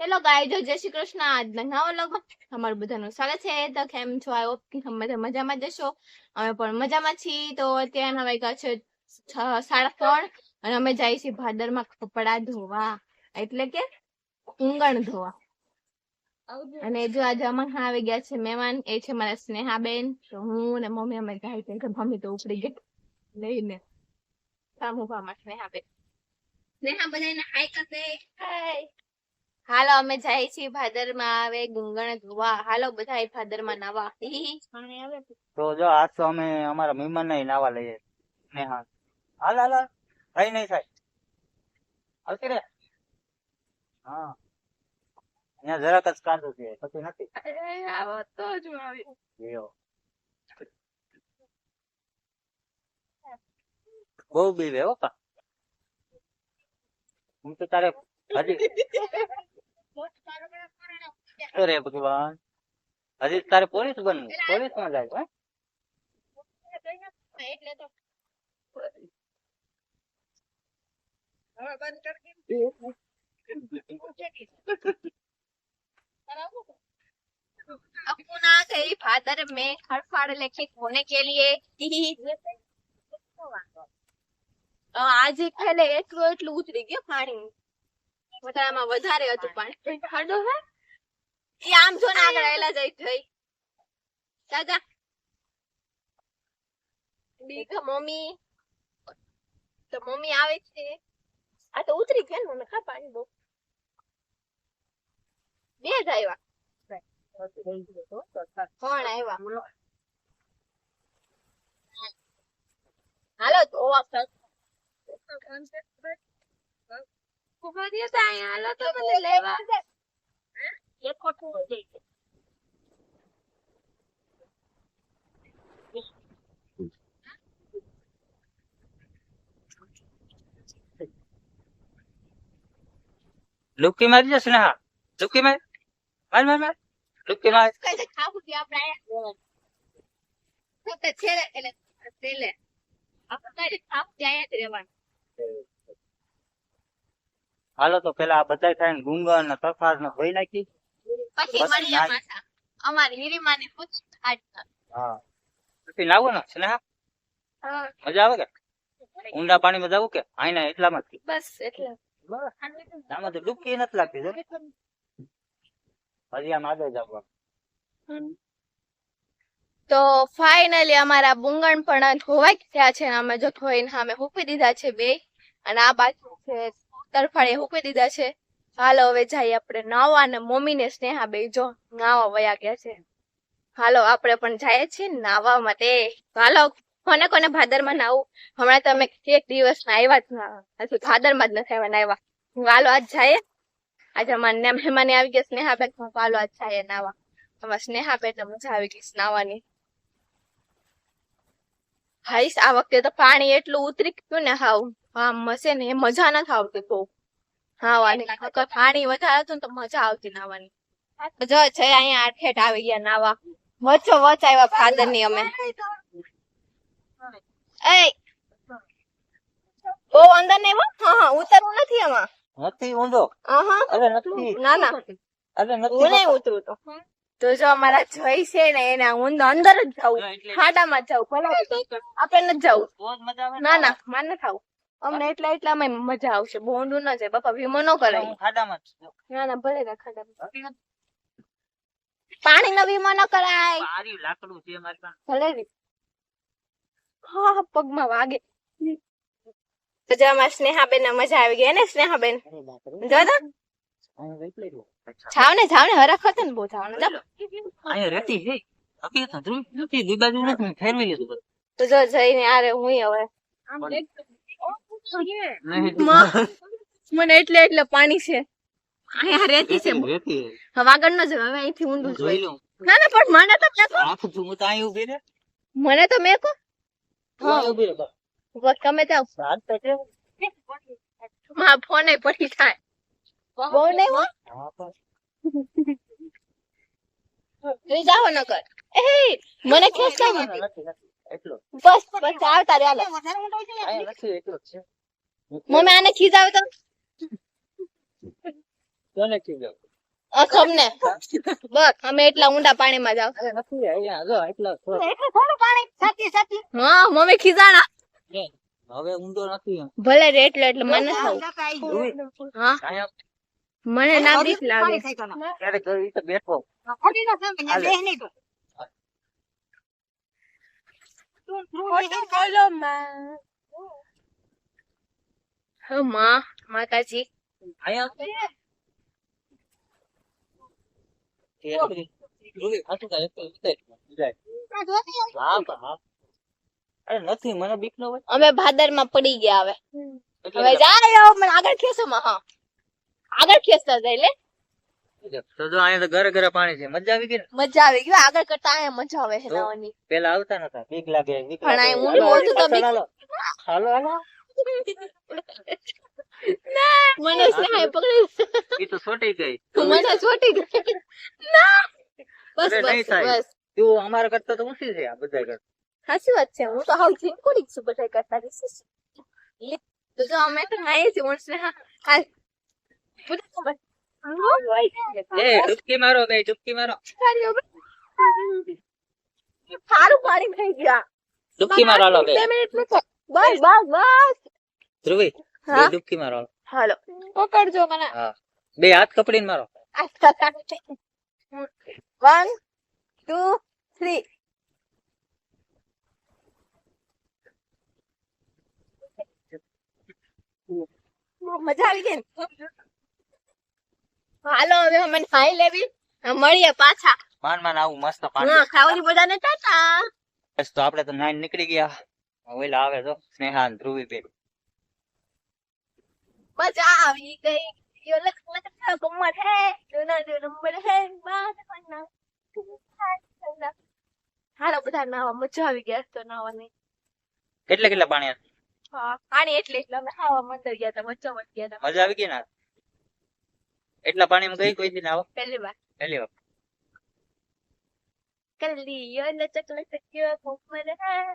Hello ગાય જય શ્રી કૃષ્ણ. આજના નવા લોકો અમારું બધાનું સ્વાગત છે. તો કેમ છો? આઈ હોપ કે તમે બધા મજામાં જશો અમે પણ મજામાં છીએ. તો અત્યારના વાગ્યા છે સાડા ત્રણ અને અમે જઈએ છીએ ભાદરમાં કપડા ધોવા. એટલે કે ઊંગણ ધોવા. અને જો આજે અમારા આવી ગયા છે મહેમાન, એ છે મારા સ્નેહાબેન. તો હું ને મમ્મી અમે ગાય છે. મમ્મી તો ઉપડી ગઈ. લઈને. સામુભામાં સ્નેહાબેન. સ્નેહા બધાને હાય કરશે હાય હાલો અમે જાય છીએ ભાદરમાં આવે ગુંગણ ધોવા. હાલો બધા નાવા. પાણી આવે છે. તો જો આજ તો અમે અમારા મહેમાન ને નાવા લઈએ. ને હા હાલ હાલ. કઈ નહીં થાય. આવતી રે હા. અહીંયા જરાક જ કાંદો છે. પછી નથી. આવો તો જ હું આવી. બહુ બીવે હો હું તો તારે હજી અરે ભગવાન હજી તારે પોલીસ બનવું પોલીસ માં જાય હે એટલે તો अपना कई फादर में खड़फाड़ लेके होने के लिए આજે ખેલે એટલું એટલું ઉતરી ગયું પાણી વધારામાં વધારે હતું પાણી. ખાડો હે? એ આમ જો ને આગળ આયલા જાય જઈ. દાદા. બીજા મમ્મી. તો મમ્મી આવે છે. આ તો ઉતરી ગયા ને મને ખા પાણી બહુ બે જ આવ્યા કોણ આવ્યા હાલો તો ઊભા રહ્યા તા અહીંયા હાલો તો મને લેવા એક ખોટું હોય જાય લુકી મારી જશે ને હા લુકી માર માર માર માર લુકી માર કઈ છે ખાવું છે આપણે આયા પોતે છેડે એટલે છેલે આપણે કઈ ખાવું છે આયા જ રહેવાનું હાલો તો પેલા આ બધા થાય ગુંગા ને તરફાર ને ધોઈ નાખી. પછી મળીએ. પાછા અમારી હીરીમાની પૂછ હા. પછી લાવો ને સ્નેહા મજા આવે કે? ઊંડા પાણીમાં જવું કે? આઈના એટલામાં જ. બસ એટલે. બસ. આમાં તો ડૂબકી નથી લાગતી જો. હજી આમ આગળ જાવ. તો ફાઇનલી અમારા બુંગણ પણ ધોવાઈ ગયા છે અમે જો ધોઈને સામે હૂકી દીધા છે બે. અને આ બાજુ છે તરફાળે હૂકી દીધા છે. હાલો, હવે જઈએ આપણે નાવા અને મમ્મી ને સ્નેહા બે. જો, નાવા વયા ગયા છે. હાલો, આપણે પણ જઈએ છીએ નાવા માટે. હાલો, કોને કોને ભાદરમાં નાવું? હમણાં તમે એક દિવસ ના આવ્યા જ ના. ભાદરમાં જ નથી આવ્યા નાવા હાલો, આજ જાય આજે અમારે મહેમાને આવી ગયા સ્નેહા બેન. હાલો, આજ જાય નાવા. અમારે સ્નેહા બેન મજા આવી ગઈ નાવાની. હાઈસ, આ વખતે તો પાણી એટલું ઉતરી ગયું ને હાવ. હા મસે ને એ મજા નથી આવતી તો નાવાની પાણી વધારે હતું તો મજા આવતી નાવાની. જો છે અહીંયા આઠેઠ આવી ગયા નાવા. વચ્ચો વચ આવ્યા ફાધરની અમે. એ ઓ અંદર ને હો. હા હા ઉતરવું નથી આમાં. નથી ઊંધો. હા અરે નથી. ના ના. અરે હું નહીં ઉતરું તો. તો જો અમારા જય છે ને એને હું અંદર જ જાઉં. એટલે. ખાડામાં જાઉં ભલે. આપણે નથી જવું જ મજા ના ના માન ન થાવું અમને એટલા એટલામાં મજા આવશે. બહુ ઊંડું ન જાય. બાપા વીમો ન કરાય. હું ખાડામાં જ ના ના ભલે ના ખાડા પાણી નો વીમો ન કરાય. આર્યું લાકડું છે મારી પાસે. ભલે રી હા પગમાં વાગે. અમારા સ્નેહાબેન ને મજા આવી ગઈ ને સ્નેહાબેન? લેજો. જાવ ને જાવ ને હરખ હતો ને બહુ જાવ ને અહીંયા રહેતી છે. હકીકત નથી દીબાજુ નથી ફેરવી લીધું તો જો જઈને આરે હું હવે. મને એટલે એટલે પાણી છે. અહીંયા રેતી છે. હવે આગળ ન જવાય હવે અહીંથી ઊંડું જોઈ લઉં. ના ના પણ મને તો મેકો આખ ઝૂમ તો અહીં ઊભી રે મને તો મેકો તું અહીં ઊભી રે બસ. બસ ગમે ત્યાં હાથ તો છે. ફોને પડી થાય. બહુ નહીં હો. તું. જાઓ ન કર એ મને ખેસ ના, નથી. એટલો. બસ બસ આવતા રહ્યા લે અહીંયા નથી એટલો છે. મમ્મી આને ખીજાવે તો? કોને કીધું આ બસ અમે એટલા ઊંડા પાણીમાં જાવ અરે નથી અહીંયા જો એટલો થોડું. પાણી સાચી સાચી. હા મમ્મી ખીજાણા. હવે ઊંડો નથી ભલે રે એટલે એટલે મને હા મને ના બીક લાગે. તો બેઠો માં. માતાજી અહીંયા ધ્રુવી, ધ્રુવી, હાચું કાંઈ એક તો વિદાય, વિદાય. હા પણ હા અરે નથી મને બીક ન હોય અમે ભાદરમાં પડી ગયા હવે એટલે હવે જાય મને આગળ ખેંચો માં હા આગળ ખેંચતા જાય લે તો જો અહીંયા તો ઘરે ઘરે પાણી છે મજા આવી ગઈ ને મજા આવી ગઈ આગળ કરતા અહીંયા મજા આવે છે તો? નાવાની પેલા આવતા નતા બીક લાગે બીક પણ લાગે. આ ઊંડું હતું તો બીક- હાલો હાલો હાલો મને સ્નેહાએ પકડી એ તો છોટી ગઈ. મને છોટી ગઈ. ના. બસ અરે નહીં બસ થાય. બસ. તું અમારા કરતા તો ઊંચી છે આ બધા કરતા. સાચી વાત છે હું તો હાવ જીનકોડી છું બધા કરતા લે તો જો અમે તો નાઈએ છીએ હું. સ્નેહા હાલ. બધું ખબર. એ ડૂબકી મારો બે ડૂબકી મારો. સારી હવે. સારું પાણી થઈ ગયા. ડૂબકી મારો હાલો બે. બે મિનિટનું તો. બસ બસ બસ. ધ્રુવી બે ડૂબકી મારો હાલો. પકડજો મને. હા. બે હાથ કપડીને મારો. વન ટુ થ્રી મજા આવી ગઈ હાલો હવે અમે ખાઈ લેવી. મળીએ પાછા. માન માન આવું મસ્ત પાણી. હા ખાવાની બધાને ટાટા બસ તો આપણે તો નાઈન નીકળી ગયા. ઓલા આવે તો. સ્નેહા ધ્રુવી બે મજા આવી ગઈ. બધા નાવા મજા આવી ગયા તો નાવાની. કેટલે કેટલા પાણી હા પાણી એટલે એટલે અમે ખાવા મંદર ગયા હતા મજા મત ગયા હતા મજા આવી ગઈ ને એટલા પાણીમાં ગઈ કોઈ દી ના આવો પહેલી વાર. પહેલી વાર. કલ્લી યો લચક લચક યો કમર હે દોના હે.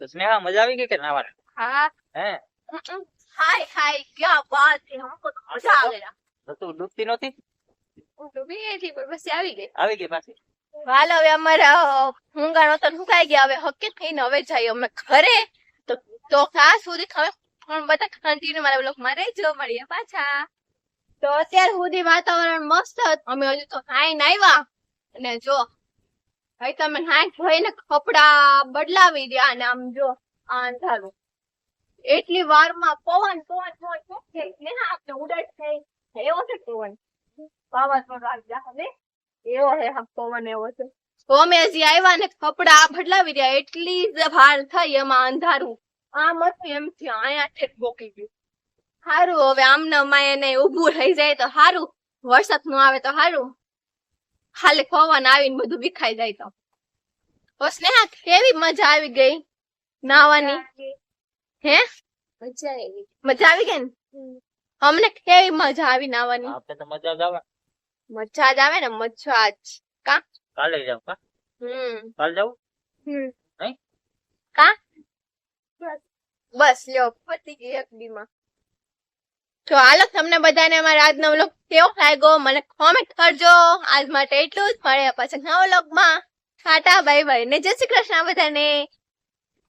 તો સ્નેહા મજા આવી ગઈ કે ના વાળા હવે અમારા હુંગાણો તો હવે હકે અમે ઘરે. તો તો ખાસ સુધી પણ બધા કન્ટિન્યુ મારા બ્લોગમાં મળીએ પાછા. તો અત્યાર સુધી વાતાવરણ મસ્ત અમે હજુ તો નાઈ નાઈવા અને જો હવે તમે નાઈ ધોઈને કપડા બદલાવી દે અને આમ જો અંધારું એટલી વારમાં પવન પવન પવન છે? ને આપણે ઉડાડ થઈ એવો છે પવન. વાવાઝોડું આવી જા ને એવો હે હા, પવન એવો છે. તો અમે હજી આવ્યા ને કપડા બદલાવી રહ્યા. એટલી જ ભાર થઈ એમાં અંધારું. આમ હતું એમ થી અહીંયા ઠેક બોકી ગયું. સારું હવે આમને અમાય એને ઊભું રહી જાય તો સારું વરસાદનું આવે તો સારું ખાલી પવન આવીને બધું વિખાઈ જાય તો. સ્નેહા કેવી મજા આવી ગઈ નાવાની હે? મજા આવી મજા આવી ગઈ ને? અમને કેવી મજા આવી નાવાની આપણે તો મજા જ આવે. મજા જ આવે ને મજા જ. કાલે જાવ કા? હમ. કાલે જાવ હમ. નહીં? કા? બસ. લ્યો પતી ગઈ એક દીમાં તો હાલો તમને બધાને અમારા આજનો વ્લોગ કેવો લાગ્યો મને કોમેન્ટ કરજો. આજ માટે એટલું જ. મળે પછી નવા વ્લોગમાં. ટાટા બાય બાય ને જય શ્રી કૃષ્ણ બધાને.